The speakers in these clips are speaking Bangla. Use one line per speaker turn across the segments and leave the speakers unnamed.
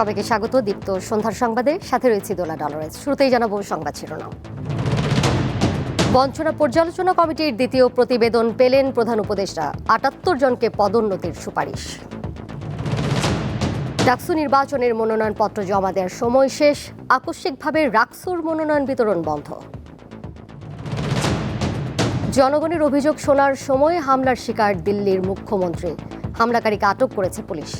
সবাইকে স্বাগত। দীপ্ত সন্ধ্যার সংবাদে সাথে রয়েছে দোলা ডলারেস। শুরুতেই জানাব সংবাদ শিরোনাম। বঞ্চনা পর্যালোচনা কমিটির দ্বিতীয় প্রতিবেদন পেলেন প্রধান উপদেষ্টা। আটাত্তর জনকে পদোন্নতির সুপারিশ। ডাকসু নির্বাচনের মনোনয়নপত্র জমা দেওয়ার সময় শেষ। আকস্মিকভাবে রাকসুর মনোনয়ন বিতরণ বন্ধ। জনগণের অভিযোগ শোনার সময় হামলার শিকার দিল্লির মুখ্যমন্ত্রী। হামলাকারীকে আটক করেছে পুলিশ।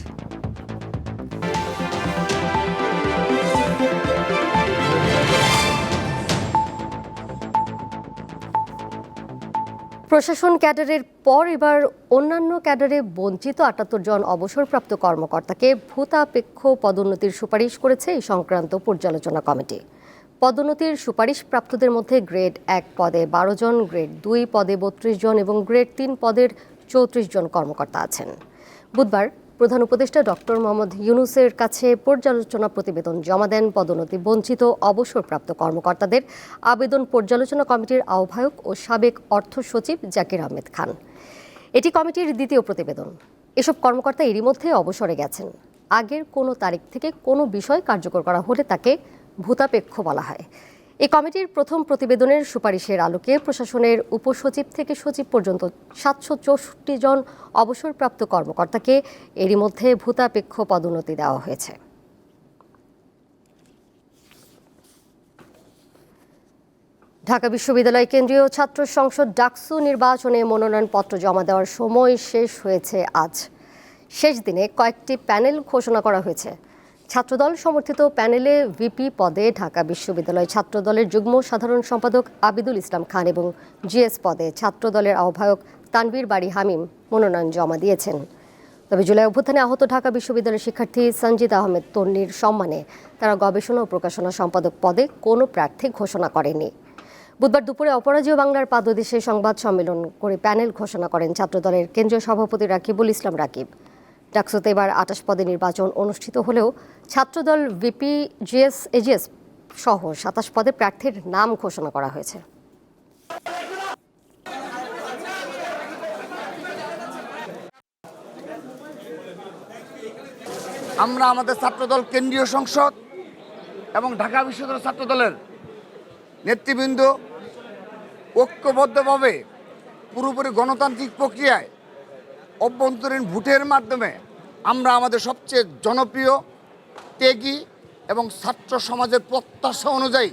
প্রশাসন ক্যাডারের পর এবার অন্যান্য ক্যাডারে বঞ্চিত আটাত্তর জন অবসরপ্রাপ্ত কর্মকর্তাকে ভূতাপেক্ষ পদোন্নতির সুপারিশ করেছে এই সংক্রান্ত পর্যালোচনা কমিটি। পদোন্নতির সুপারিশ প্রাপ্তদের মধ্যে গ্রেড এক পদে বারো জন, গ্রেড দুই পদে বত্রিশ জন এবং গ্রেড তিন পদের চৌত্রিশ জন কর্মকর্তা আছেন। বুধবার প্রধান উপদেষ্টা ডক্টর মোহাম্মদ ইউনুসের কাছে পর্যালোচনা প্রতিবেদন জমা দেন পদোন্নতি বঞ্চিত অবসরপ্রাপ্ত কর্মকর্তাদের। আবেদন পর্যালোচনা কমিটির আহ্বায়ক ও সাবেক অর্থ সচিব জাকির আহমেদ খান। এটি কমিটির দ্বিতীয় প্রতিবেদন। এসব কর্মকর্তা এরই মধ্যে অবসরে গেছেন। আগের কোনো তারিখ থেকে কোনো বিষয় কার্যকর করা হলে তাকে ভূতাপেক্ষ বলা হয়। এই কমিটির প্রথম প্রতিবেদনের সুপারিশের আলোকে প্রশাসনের উপসচিব থেকে সচিব পর্যন্ত সাতশো চৌষট্টি জন অবসরপ্রাপ্ত কর্মকর্তাকে এরই মধ্যে ভূতাপেক্ষ পদোন্নতি দেওয়া হয়েছে। ঢাকা বিশ্ববিদ্যালয় কেন্দ্রীয় ছাত্র সংসদ ডাকসু নির্বাচনে মনোনয়নপত্র জমা দেওয়ার সময় শেষ হয়েছে আজ। শেষ দিনে কয়েকটি প্যানেল ঘোষণা করা হয়েছে। ছাত্রদল সমর্থিত প্যানেলে ভিপি পদে ঢাকা বিশ্ববিদ্যালয় ছাত্রদলের যুগ্ম সাধারণ সম্পাদক আবিদুল ইসলাম খান এবং জিএস পদে ছাত্রদলের আহ্বায়ক তানভীর বাড়ি হামিম মনোনয়ন জমা দিয়েছেন। তবে জুলাই অভ্যুত্থানে আহত ঢাকা বিশ্ববিদ্যালয়ের শিক্ষার্থী সঞ্জিত আহমেদ তন্নির সম্মানে তারা গবেষণা ও প্রকাশনা সম্পাদক পদে কোনো প্রার্থী ঘোষণা করেনি। বুধবার দুপুরে অপরাজেয় বাংলার পাদদেশে সংবাদ সম্মেলন করে প্যানেল ঘোষণা করেন ছাত্রদলের কেন্দ্রীয় সভাপতি রাকিবুল ইসলাম রাকিব। ডাকসুতে এবার আটাশ পদে নির্বাচন অনুষ্ঠিত হলেও ছাত্রদল ভিপি জিএস এজিএস সহ সাতাশ পদে প্রার্থীর নাম ঘোষণা করা হয়েছে।
আমরা আমাদের ছাত্রদল কেন্দ্রীয় সংসদ এবং ঢাকা বিশ্ববিদ্যালয় ছাত্রদলের নেতৃবৃন্দ ঐক্যবদ্ধভাবে পুরোপুরি গণতান্ত্রিক প্রক্রিয়ায় অভ্যন্তরীণ ভোটের মাধ্যমে আমরা আমাদের সবচেয়ে জনপ্রিয়, ত্যাগী এবং ছাত্র সমাজের প্রত্যাশা অনুযায়ী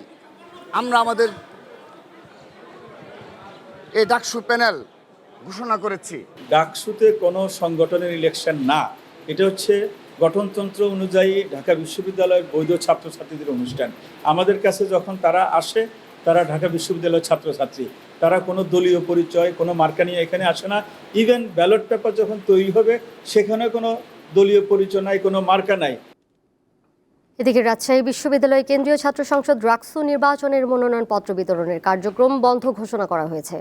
আমরা আমাদের এই ডাকসু প্যানেল ঘোষণা করেছি।
ডাকসুতে কোনো সংগঠনের ইলেকশন না, এটা হচ্ছে গঠনতন্ত্র অনুযায়ী ঢাকা বিশ্ববিদ্যালয়ের বৈধ ছাত্রছাত্রীদের অনুষ্ঠান। আমাদের কাছে যখন তারা আসে, তারা ঢাকা বিশ্ববিদ্যালয়ের ছাত্রছাত্রী। তারা কোনো দলীয় পরিচয়, কোনো মার্কা নিয়ে এখানে আসে না। ইভেন ব্যালট পেপার যখন তৈরি হবে, সেখানে কোনো দলীয় পরিচয় নাই, কোনো মার্কা নাই।
এদিকে রাজশাহী বিশ্ববিদ্যালয় কেন্দ্রীয় ছাত্র সংসদ রাকসু নির্বাচনের মনোনয়নপত্র বিতরণের কার্যক্রম বন্ধ ঘোষণা করা হয়েছে।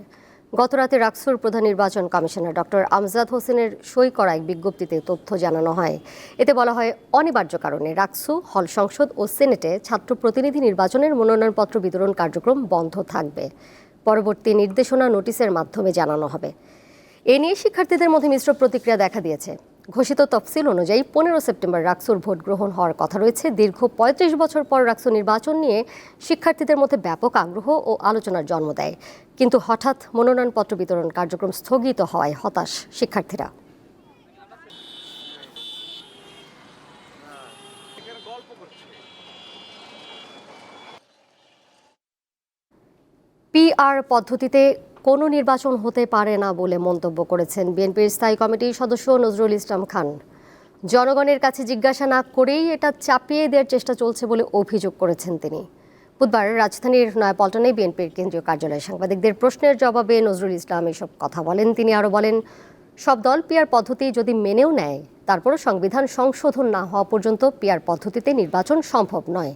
গতরাতে রাকসুর প্রধান নির্বাচন কমিশনার ডক্টর আমজাদ হোসেনের সই করা এক বিজ্ঞপ্তিতে তথ্য জানানো হয়। এতে বলা হয়, অনিবার্য কারণে রাকসু, হল সংসদ ও সেনেটে ছাত্র প্রতিনিধি নির্বাচনের মনোনয়নপত্র বিতরণ কার্যক্রম বন্ধ থাকবে। পরবর্তী নির্দেশনা নোটিশের মাধ্যমে জানানো হবে। এ নিয়ে শিক্ষার্থীদের মধ্যে মিশ্র প্রতিক্রিয়া দেখা দিয়েছে। ঘোষিত তফসিল অনুযায়ী পনেরো সেপ্টেম্বর রাকসুর ভোট গ্রহণ হওয়ার কথা রয়েছে। দীর্ঘ পঁয়ত্রিশ বছর পর রাকসু নির্বাচন নিয়ে শিক্ষার্থীদের মধ্যে ব্যাপক আগ্রহ ও আলোচনার জন্ম দেয়। কিন্তু হঠাৎ মনোনয়নপত্র বিতরণ কার্যক্রম স্থগিত হওয়ায় হতাশ শিক্ষার্থীরা। পিআর পদ্ধতিতে কোনো নির্বাচন হতে পারে না বলে মন্তব্য করেছেন বিএনপির স্থায়ী কমিটির সদস্য নজরুল ইসলাম খান। জনগণের কাছে জিজ্ঞাসা না করেই এটা চাপিয়ে দেওয়ার চেষ্টা চলছে বলে অভিযোগ করেছেন তিনি। বুধবার রাজধানীর নয়াপল্টনে বিএনপির কেন্দ্রীয় কার্যালয়ে সাংবাদিকদের প্রশ্নের জবাবে নজরুল ইসলাম এসব কথা বলেন। তিনি আরও বলেন, সব দল পিআর পদ্ধতি যদি মেনেও নেয়, তারপরও সংবিধান সংশোধন না হওয়া পর্যন্ত পিআর পদ্ধতিতে নির্বাচন সম্ভব নয়।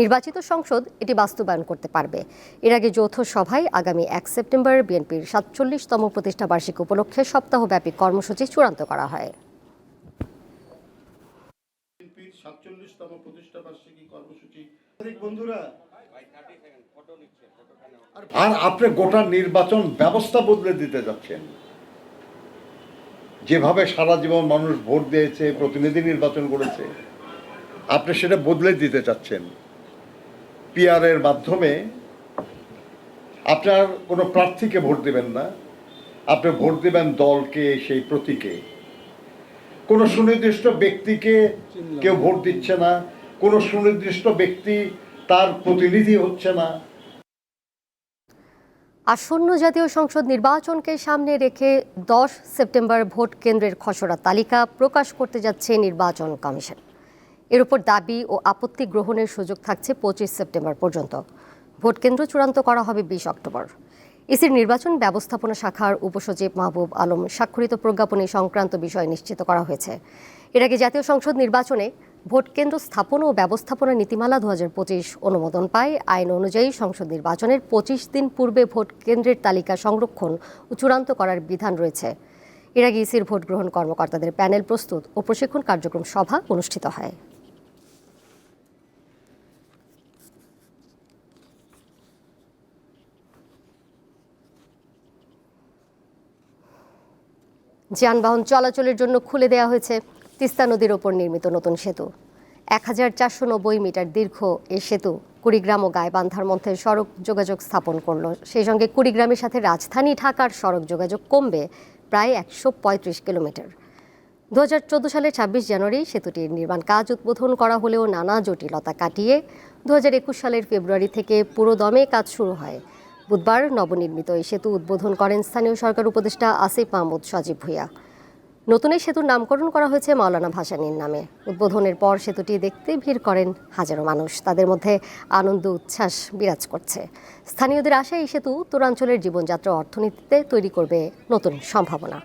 নির্বাচিত সংসদ এটি বাস্তবায়ন করতে পারবে। এর আগে যৌথ সভায় আগামী এক সেপ্টেম্বর বিএনপির সাতচল্লিশতম প্রতিষ্ঠা বার্ষিকী উপলক্ষে সপ্তাহব্যাপী কর্মসূচি চূড়ান্ত করা হয়।
আর আপনি গোটা নির্বাচন ব্যবস্থা বদলে দিতে যাচ্ছেন। যেভাবে সারা জীবন মানুষ ভোট দিয়েছে, প্রতিনিধি নির্বাচন করেছে, আপনি সেটা বদলে দিতে চাচ্ছেন। পিআরের মাধ্যমে আপনার কোনো প্রার্থীকে ভোট দেবেন না। আপনি ভোট দেবেন দলকে, সেই প্রতীকে। কোনো সুনির্দিষ্ট ব্যক্তিকে কেউ ভোট দিচ্ছে না। কোনো সুনির্দিষ্ট ব্যক্তি তার প্রতিনিধি হচ্ছে না।
আসন্ন জাতীয় সংসদ নির্বাচনকে সামনে রেখে দশ সেপ্টেম্বর ভোট কেন্দ্রের খসড়া তালিকা প্রকাশ করতে যাচ্ছে নির্বাচন কমিশন। এর উপর দাবি ও আপত্তি গ্রহণের সুযোগ থাকছে পঁচিশ সেপ্টেম্বর পর্যন্ত। ভোট কেন্দ্র চূড়ান্ত করা হবে বিশ অক্টোবর। ইসির নির্বাচন ব্যবস্থাপনা শাখার উপসচিব মাহবুব আলম স্বাক্ষরিত প্রজ্ঞাপনী সংক্রান্ত বিষয় নিশ্চিত করা হয়েছে। এর আগে জাতীয় সংসদ নির্বাচনে ভোট কেন্দ্র স্থাপন ও ব্যবস্থাপনা নীতিমালা দু হাজার পঁচিশ অনুমোদন পায়। আইন অনুযায়ী সংসদ নির্বাচনের পঁচিশ দিন পূর্বে ভোট কেন্দ্রের তালিকা সংরক্ষণ ও চূড়ান্ত করার বিধান রয়েছে। এর আগে ইসির ভোট গ্রহণ কর্মকর্তাদের প্যানেল প্রস্তুত ও প্রশিক্ষণ কার্যক্রম সভা অনুষ্ঠিত হয়। যানবাহন চলাচলের জন্য খুলে দেওয়া হয়েছে তিস্তা নদীর ওপর নির্মিত নতুন সেতু। এক হাজার চারশো নব্বই মিটার দীর্ঘ এই সেতু কুড়িগ্রাম ও গাইবান্ধার মধ্যে সড়ক যোগাযোগ স্থাপন করল। সেই সঙ্গে কুড়িগ্রামের সাথে রাজধানী ঢাকার সড়ক যোগাযোগ কমবে প্রায় একশো পঁয়ত্রিশ কিলোমিটার। দু হাজার চোদ্দ সালের ছাব্বিশ জানুয়ারি সেতুটির নির্মাণ কাজ উদ্বোধন করা হলেও নানা জটিলতা কাটিয়ে দু হাজার একুশ সালের ফেব্রুয়ারি থেকে পুরোদমে কাজ শুরু হয়। বুধবার নবনির্মিত এই সেতু উদ্বোধন করেন স্থানীয় সরকার উপদেষ্টা আসিফ মাহমুদ সজীব ভূঁইয়া। নতুন এই সেতুর নামকরণ করা হয়েছে মাওলানা ভাসানীর নামে। উদ্বোধনের পর সেতুটি দেখতে ভিড় করেন হাজারো মানুষ। তাদের মধ্যে আনন্দ, উচ্ছ্বাস বিরাজ করছে। স্থানীয়দের আশা, এই সেতু উত্তরাঞ্চলের জীবনযাত্রা অর্থনীতিতে তৈরি করবে নতুন সম্ভাবনা।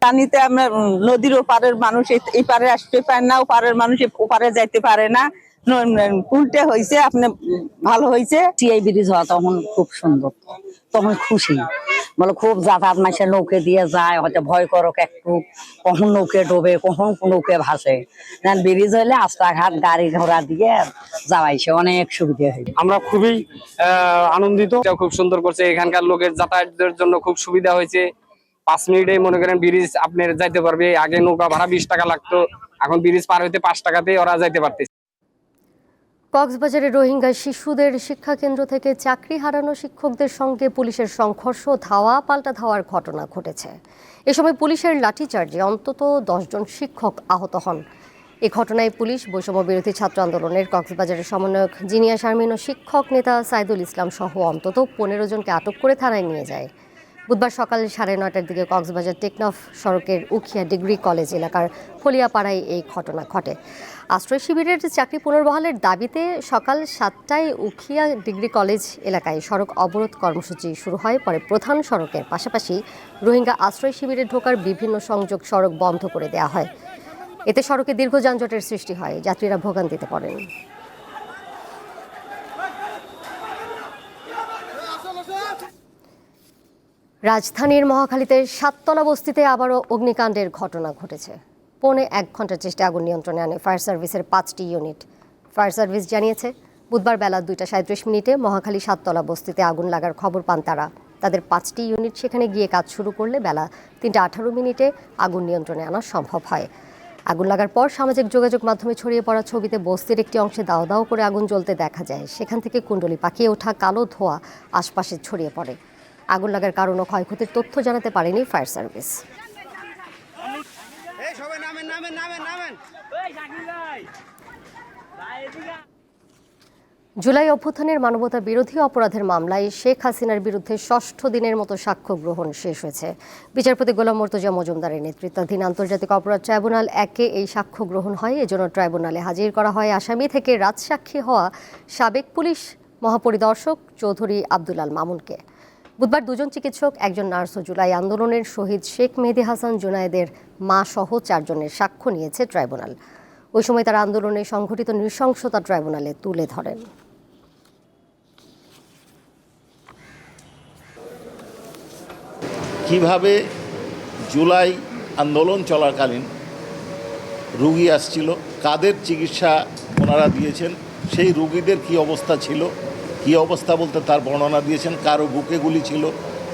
পানিতে আমরা নদীর ওপারের মানুষ এই- পারে আসতে পারে না, ওপারের মানুষ ওপারে যাইতে পারে ন- উল্টে হয়েছে আপনি ভালো হয়েছে
টিআই ব্রিজ হওয়া তখন খুব সুন্দর। তখন খুশি। খুব যাতায়াত মাসে নৌকে দিয়ে যায়, হয়তো ভয় করক একটু। কখন নৌকে ডোবে, কখন নৌকে ভাসে। ব্রিজ রাস্তাঘাট, গাড়ি ঘোড়া দিয়ে যাওয়াইছে অনেক সুবিধা হয়েছে
আমরা খুবই আনন্দিত। খুব সুন্দর করছে। এখানকার লোকের যাতায়াতের জন্য খুব সুবিধা হয়েছে। পাঁচ মিনিটে মনে করেন ব্রিজ আপনার যাইতে পারবে। আগে নৌকা ভাড়া বিশ টাকা লাগতো। এখন ব্রিজ পার হইতে পাঁচ টাকাতে ওরা যাইতে পারতেছে।
কক্সবাজারে রোহিঙ্গা শিশুদের শিক্ষা কেন্দ্র থেকে চাকরি হারানো শিক্ষকদের সঙ্গে পুলিশের সংঘর্ষ, ধাওয়া, পাল্টা ধাওয়ার ঘটনা ঘটেছে। এ সময় পুলিশের লাঠিচার্জে অন্তত দশজন শিক্ষক আহত হন। এ ঘটনায় পুলিশ বৈষম্য বিরোধী ছাত্র আন্দোলনের কক্সবাজারের সমন্বয়ক জিনিয়া শারমিন ও শিক্ষক নেতা সাইদুল ইসলাম সহ অন্তত পনেরো জনকে আটক করে থানায় নিয়ে যায়। বুধবার সকাল সাড়ে নয়টার দিকে কক্সবাজার টেকনফ সড়কের উখিয়া ডিগ্রি কলেজ এলাকার ফলিয়াপাড়ায় এই ঘটনা ঘটে। আশ্রয় শিবিরের চাকরি পুনর্বহালের দাবিতে সকাল সাতটায় উখিয়া ডিগ্রি কলেজ এলাকায় সড়ক অবরোধ কর্মসূচি শুরু হয়। পরে প্রধান সড়কের পাশাপাশি রোহিঙ্গা আশ্রয় শিবিরে ঢোকার বিভিন্ন সংযোগ সড়ক বন্ধ করে দেওয়া হয়। এতে সড়কে দীর্ঘ যানজটের সৃষ্টি হয়। যাত্রীরা ভোগান্তিতে পড়েন। রাজধানীর মহাখালীতে সাততলা বস্তিতে আবারও অগ্নিকাণ্ডের ঘটনা ঘটেছে। পৌনে এক ঘণ্টার চেষ্টায় আগুন নিয়ন্ত্রণে আনে ফায়ার সার্ভিসের পাঁচটি ইউনিট। ফায়ার সার্ভিস জানিয়েছে, বুধবার বেলা দুইটা সাঁত্রিশ মিনিটে মহাখালী সাততলা বস্তিতে আগুন লাগার খবর পান তারা। তাদের পাঁচটি ইউনিট সেখানে গিয়ে কাজ শুরু করলে বেলা তিনটা আঠারো মিনিটে আগুন নিয়ন্ত্রণে আনা সম্ভব হয়। আগুন লাগার পর সামাজিক যোগাযোগ মাধ্যমে ছড়িয়ে পড়া ছবিতে বস্তির একটি অংশে দাও দাও করে আগুন জ্বলতে দেখা যায়। সেখান থেকে কুণ্ডলি পাকিয়ে ওঠা কালো ধোঁয়া আশপাশে ছড়িয়ে পড়ে। আগুন লাগার কারণ ও ক্ষয়ক্ষতির তথ্য জানাতে পারেনি ফায়ার সার্ভিস। জুলাই অভ্যুত্থানের মানবতা বিরোধী অপরাধের মামলায় শেখ হাসিনার বিরুদ্ধে ষষ্ঠ দিনের মতো সাক্ষ্য গ্রহণ শেষ হয়েছে। বিচারপতি গোলাম মর্তজা মজুমদারের নেতৃত্বাধীন আন্তর্জাতিক অপরাধ ট্রাইব্যুনাল একে এই সাক্ষ্য গ্রহণ হয় এজন্য ট্রাইব্যুনালে হাজির করা হয়। আসামি থেকে রাজসাক্ষী হওয়া সাবেক পুলিশ মহাপরিদর্শক চৌধুরী আব্দুল আল মামুনকে। বুধবার দুজন চিকিৎসক, একজন নার্স ও জুলাই আন্দোলনের শহীদ শেখ মেহেদি হাসান জুনায়েদের মা সহ চারজনের সাক্ষ্য নিয়েছে ট্রাইব্যুনাল। ওই সময় তারা আন্দোলনে সংঘটিত নৃশংসতা ট্রাইব্যুনালে তুলে ধরেন।
কীভাবে জুলাই আন্দোলন চলাকালীন রুগী আসছিল, কাদের চিকিৎসা ওনারা দিয়েছেন, সেই রুগীদের কি অবস্থা ছিল কি অবস্থা বলতে তার বর্ণনা দিয়েছেন কারও বুকে গুলি ছিল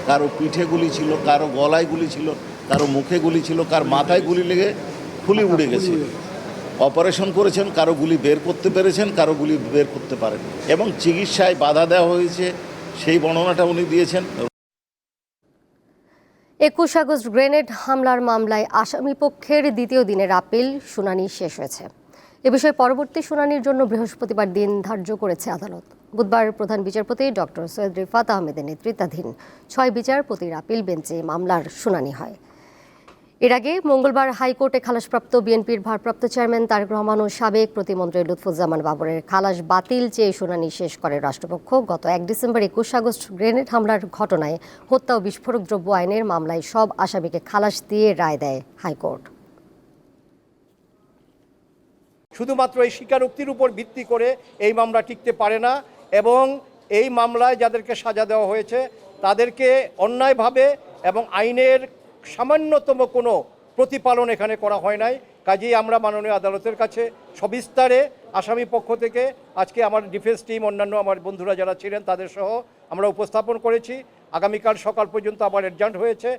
কারও পিঠে গুলি ছিল কারও গলায় গুলি ছিল কারও মুখে গুলি ছিল কার মাথায় গুলি লেগে খুলি উড়ে গেছে। অপারেশন করেছেন কারও গুলি বের করতে পেরেছেন কারও গুলি বের করতে পারেন এবং চিকিৎসায় বাধা দেওয়া হয়েছে সেই বর্ণনাটা উনি দিয়েছেন।
একুশ আগস্ট গ্রেনেড হামলার মামলায় আসামি পক্ষের দ্বিতীয় দিনের আপিল শুনানি শেষ হয়েছে। এ বিষয়ে পরবর্তী শুনানির জন্য বৃহস্পতিবার দিন ধার্য করেছে আদালত। বুধবার প্রধান বিচারপতি ডক্টর সৈয়দ রিফাত আহমেদের নেতৃত্বাধীন ছয় বিচারপতির আপিল বেঞ্চে মামলার শুনানি হয়। এর আগে মঙ্গলবার হাইকোর্টে খালাসপ্রাপ্ত বিএনপির ভারপ্রাপ্ত চেয়ারম্যান তারেক রহমান ও সাবেক প্রতিমন্ত্রী লুৎফুজ্জামান বাবরের খালাস বাতিল চেয়ে শুনানি শেষ করে রাষ্ট্রপক্ষ। গত এক ডিসেম্বর একুশ আগস্ট গ্রেনেড হামলার ঘটনায় হত্যা ও বিস্ফোরক দ্রব্য আইনের মামলায় সব আসামিকে খালাস দিয়ে রায় দেয় হাইকোর্ট।
শুধুমাত্র এই স্বীকারোক্তির উপর ভিত্তি করে এই মামলা টিকতে পারে না এবং এই মামলায় যাদেরকে সাজা দেওয়া হয়েছে তাদেরকে অন্যায়ভাবে এবং আইনের সামান্যতম কোনো প্রতিপালন এখানে করা হয় নাই। কাজেই আমরা মাননীয় আদালতের কাছে সবিস্তারে আসামি পক্ষ থেকে আজকে আমার ডিফেন্স টিম, অন্যান্য আমার বন্ধুরা যারা ছিলেন তাদের সহ আমরা উপস্থাপন করেছি। আগামীকাল সকাল পর্যন্ত আবার এডজান্ট হয়েছে।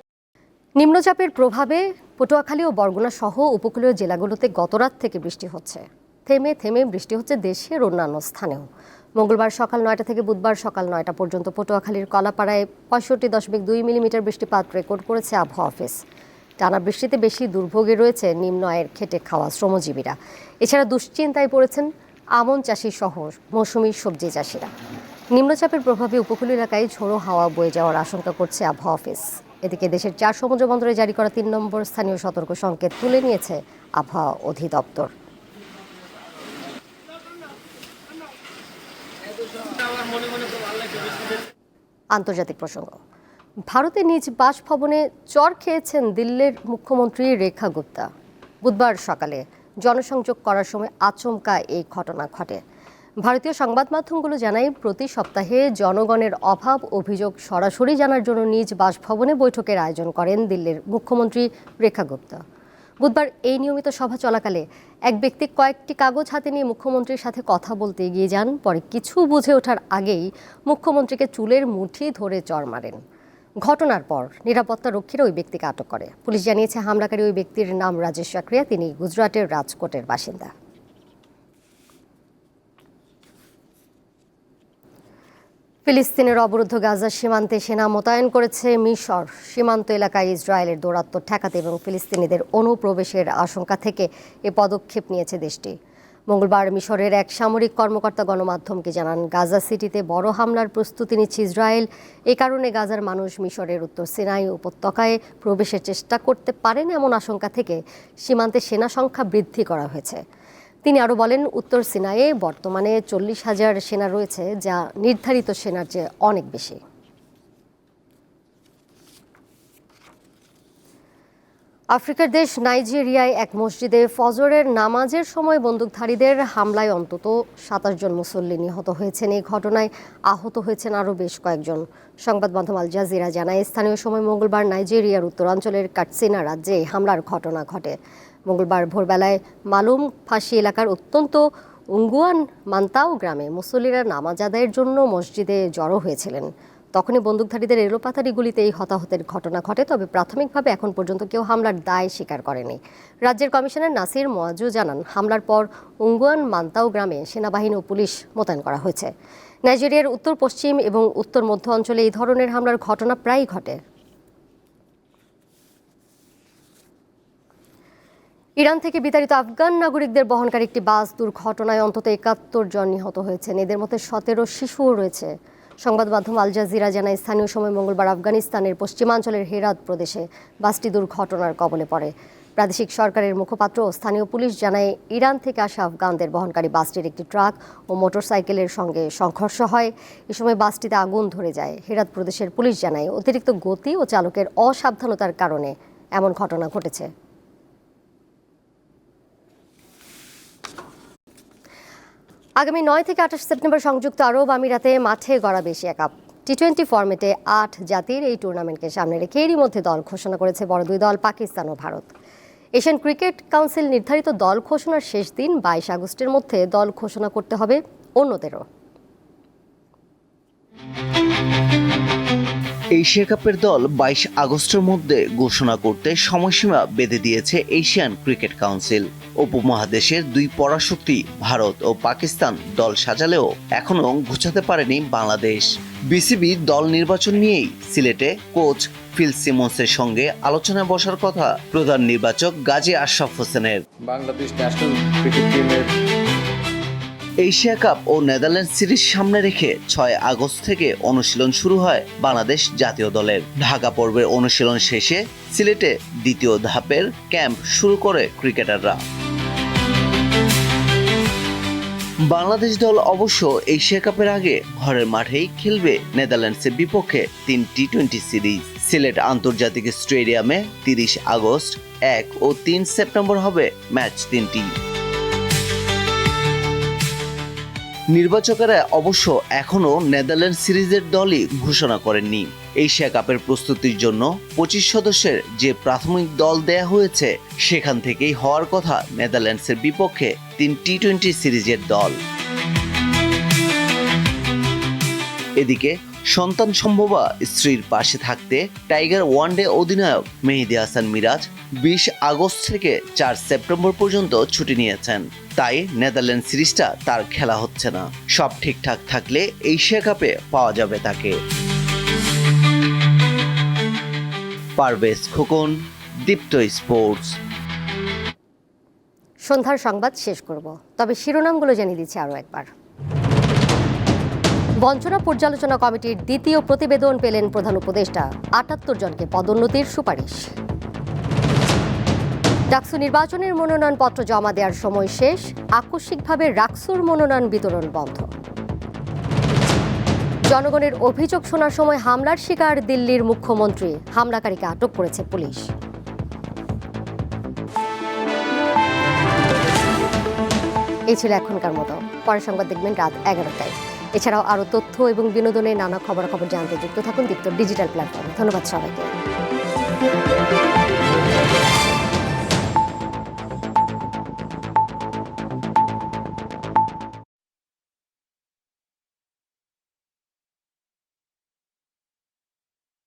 নিম্নচাপের প্রভাবে পটুয়াখালী ও বরগুনা সহ উপকূলীয় জেলাগুলোতে গতরাত থেকে বৃষ্টি হচ্ছে। থেমে থেমে বৃষ্টি হচ্ছে দেশের অন্যান্য স্থানেও। মঙ্গলবার সকাল নয়টা থেকে বুধবার সকাল নয়টা পর্যন্ত পটুয়াখালীর কলাপাড়ায় পঁয়ষট্টি দশমিক দুই মিলিমিটার বৃষ্টিপাত রেকর্ড করেছে আবহাওয়া অফিস। টানা বৃষ্টিতে বেশি দুর্ভোগে রয়েছে নিম্ন আয়ের খেটে খাওয়া শ্রমজীবীরা। এছাড়া দুশ্চিন্তায় পড়েছেন আমন চাষি সহ মৌসুমি সবজি চাষিরা। নিম্নচাপের প্রভাবে উপকূল এলাকায় ঝোড়ো হাওয়া বয়ে যাওয়ার আশঙ্কা করছে আবহাওয়া অফিস। এদিকে দেশের চার সমুদ্র বন্দরে জারি করা তিন নম্বর স্থানীয় সতর্ক সংকেত তুলে নিয়েছে আবহাওয়া অধিদপ্তর। আন্তর্জাতিক প্রসঙ্গ। ভারতে নিজ বাসভবনে চর খেয়েছেন দিল্লির মুখ্যমন্ত্রী রেখা গুপ্তা। বুধবার সকালে জনসংযোগ করার সময় আচমকা এই ঘটনা ঘটে। ভারতীয় সংবাদ মাধ্যমগুলো জানায়, প্রতি সপ্তাহে জনগণের অভাব অভিযোগ সরাসরি জানার জন্য নিজ বাসভবনে বৈঠকের আয়োজন করেন দিল্লির মুখ্যমন্ত্রী রেখা গুপ্তা। বুধবার এই নিয়মিত সভা চলাকালে এক ব্যক্তি কয়েকটি কাগজ হাতে নিয়ে মুখ্যমন্ত্রীর সাথে কথা বলতে এগিয়ে যান, পরে কিছু বুঝে ওঠার আগেই মুখ্যমন্ত্রীকে চুলের মুঠি ধরে চড় মারেন। ঘটনার পর নিরাপত্তা রক্ষীরা ওই ব্যক্তিকে আটক করে। পুলিশ জানিয়েছে, হামলাকারী ওই ব্যক্তির নাম রাজেশ চাকরিয়া তিনি গুজরাটের রাজকোটের বাসিন্দা। ফিলিস্তিনের অবরুদ্ধ গাজা সীমান্তে সেনা মোতায়েন করেছে মিশর। সীমান্ত এলাকায় ইসরায়েলের দৌরাত্ম্য ঠেকাতে এবং ফিলিস্তিনিদের অনুপ্রবেশের আশঙ্কা থেকে এ পদক্ষেপ নিয়েছে দেশটি। মঙ্গলবার মিশরের এক সামরিক কর্মকর্তা গণমাধ্যমকে জানান, গাজা সিটিতে বড় হামলার প্রস্তুতি নিচ্ছে ইসরায়েল। এ কারণে গাজার মানুষ মিশরের উত্তর সিনাই উপত্যকায় প্রবেশের চেষ্টা করতে পারেন এমন আশঙ্কা থেকে সীমান্তে সেনা সংখ্যা বৃদ্ধি করা হয়েছে। তিনি আরও বলেন, উত্তর সিনাইয়ে বর্তমানে চল্লিশ হাজার সেনা রয়েছে যা নির্ধারিত সেনার চেয়ে অনেক বেশি। আফ্রিকার দেশ নাইজেরিয়ায় এক মসজিদে ফজরের নামাজের সময় বন্দুকধারীদের হামলায় অন্তত সাতাশ জন মুসল্লি নিহত হয়েছেন। এই ঘটনায় আহত হয়েছেন আরও বেশ কয়েকজন। সংবাদ মাধ্যম আল জাজিরা জানায়, স্থানীয় সময় মঙ্গলবার নাইজেরিয়ার উত্তরাঞ্চলের কাটসিনা রাজ্যে হামলার ঘটনা ঘটে। মঙ্গলবার ভোরবেলায় মালুম ফাঁসি এলাকার অত্যন্ত উঙ্গুয়ান মান্তাও গ্রামে মুসল্লিরা নামাজ আদায়ের জন্য মসজিদে জড়ো হয়েছিলেন। তখনই বন্দুকধারীদের এলোপাতারি গুলিতে এই হতাহতের ঘটনা ঘটে, তবে প্রাথমিকভাবে এখন পর্যন্ত কেউ হামলার দায় স্বীকার করেনি। রাজ্যের কমিশনার নাসির মোয়াজু জানান, হামলার পর উঙ্গুয়ান মান্তাও গ্রামে সেনাবাহিনী ও পুলিশ মোতায়েন করা হয়েছে। নাইজেরিয়ার উত্তর পশ্চিম এবং উত্তর মধ্য অঞ্চলে এই ধরনের হামলার ঘটনা প্রায়ই ঘটে। ইরান থেকে বিতাড়িত আফগান নাগরিকদের বহনকারী একটি বাস দুর্ঘটনায় অন্তত একাত্তর জন নিহত হয়েছেন। এদের মধ্যে সতেরো শিশুও রয়েছে। সংবাদ মাধ্যম আল জাজিরা জানায়, স্থানীয় সময় মঙ্গলবার আফগানিস্তানের পশ্চিমাঞ্চলের হেরাত প্রদেশে বাসটি দুর্ঘটনার কবলে পড়ে। প্রাদেশিক সরকারের মুখপাত্র ও স্থানীয় পুলিশ জানায়, ইরান থেকে আসা আফগানদের বহনকারী বাসটির একটি ট্রাক ও মোটরসাইকেলের সঙ্গে সংঘর্ষ হয়। এ সময় বাসটিতে আগুন ধরে যায়। হেরাত প্রদেশের পুলিশ জানায়, অতিরিক্ত গতি ও চালকের অসাবধানতার কারণে এমন ঘটনা ঘটেছে। আগামী নয় থেকে আঠাশ সেপ্টেম্বর সংযুক্ত আরব আমিরাতে মাঠে গড়াবে এশিয়া কাপ। টি টোয়েন্টি ফর্মেটে আট জাতির এই টুর্নামেন্টকে সামনে রেখে এরই মধ্যে দল ঘোষণা করেছে বড় দুই দল, পাকিস্তান ও ভারত। এশিয়ান ক্রিকেট কাউন্সিল নির্ধারিত দল ঘোষণার শেষ দিন, বাইশ আগস্টের মধ্যে দল ঘোষণা করতে হবে অন্যদেরও।
এশিয়া কাপের দল বাইশ আগস্টের মধ্যে ঘোষণা করতে সময়সীমা বেঁধে দিয়েছে এশিয়ান ক্রিকেট কাউন্সিল। উপমহাদেশের দুই পরাশক্তি ভারত ও পাকিস্তান দল সাজালেও এখনও ঘুচাতে পারেনি বাংলাদেশ। বিসিবি দল নির্বাচন নিয়েই সিলেটে কোচ ফিল সিমন্সের সঙ্গে আলোচনায় বসার কথা প্রধান নির্বাচক গাজী আশরাফ হোসেনের।
বাংলাদেশ ন্যাশনাল ক্রিকেট টিমের
এশিয়া কাপ ও নেদারল্যান্ড সিরিজ সামনে রেখে ছয় আগস্ট থেকে অনুশীলন শুরু হয় বাংলাদেশ জাতীয় দলের। ঢাকা পর্বের অনুশীলন শেষে সিলেটে দ্বিতীয় ধাপের ক্যাম্প শুরু করে ক্রিকেটাররা। বাংলাদেশ দল অবশ্য এশিয়া কাপের আগে ঘরের মাঠেই খেলবে নেদারল্যান্ডসের বিপক্ষে তিন টি টোয়েন্টি সিরিজ। সিলেট আন্তর্জাতিক স্টেডিয়ামে তিরিশ আগস্ট এক ও তিন সেপ্টেম্বর হবে ম্যাচ তিনটি। নির্বাচকেরা অবশ্য এখনও নেদারল্যান্ড সিরিজের দলই ঘোষণা করেননি। এশিয়া কাপের প্রস্তুতির জন্য পঁচিশ সদস্যের যে প্রাথমিক দল দেয়া হয়েছে, সেখান থেকেই হওয়ার কথা নেদারল্যান্ডসের বিপক্ষে তিন টি টোয়েন্টি সিরিজের দল। এদিকে সন্তান সম্ভবা স্ত্রীর পাশে থাকতে টাইগার ওয়ানডে অধিনায়ক মেহেদি হাসান মিরাজ বিশ আগস্ট থেকে চার সেপ্টেম্বর পর্যন্ত ছুটি নিয়েছেন। তাই নেদারল্যান্ড সিরিজটা তার খেলা হচ্ছে না। সব ঠিকঠাক থাকলে এশিয়া কাপে পাওয়া যাবে তাকে। পারভেজ খোকন, দীপ্ত স্পোর্টস।
সন্ধ্যার সংবাদ শেষ করব, তবে শিরোনামগুলো জানিয়ে দিচ্ছি আরও একবার। বঞ্চনা পর্যালোচনা কমিটির দ্বিতীয় প্রতিবেদন পেলেন প্রধান উপদেষ্টা। আটাত্তর জনকে পদোন্নতির সুপারিশ। ডাকসু নির্বাচনের মনোনয়নপত্র জমা দেওয়ার সময় শেষ, আকস্মিকভাবে রাকসুর মনোনয়ন বিতরণ বন্ধ। জনগণের অভিযোগ শোনার সময় হামলার শিকার দিল্লির মুখ্যমন্ত্রী। হামলাকারীকে আটক করেছে পুলিশ। এই ছিল এখনকার মতো। পরের সংবাদ দেখবেন রাত এগারোটায়। এছাড়াও আরও তথ্য এবং বিনোদনের নানা খবরাখবর জানতে যুক্ত থাকুন দীপ্ত ডিজিটাল প্ল্যাটফর্মে। ধন্যবাদ সবাইকে।